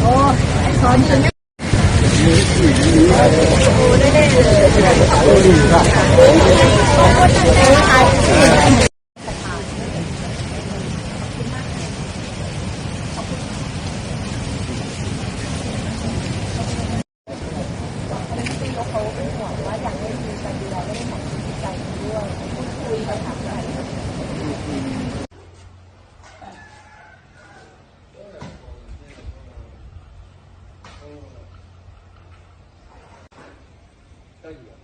โอ้สอนจนเขาเป็นห่วงว่าอยากให้มีกาดูแลเรื่องของจิตใจด้วยพูดคุยไปถาม Australia.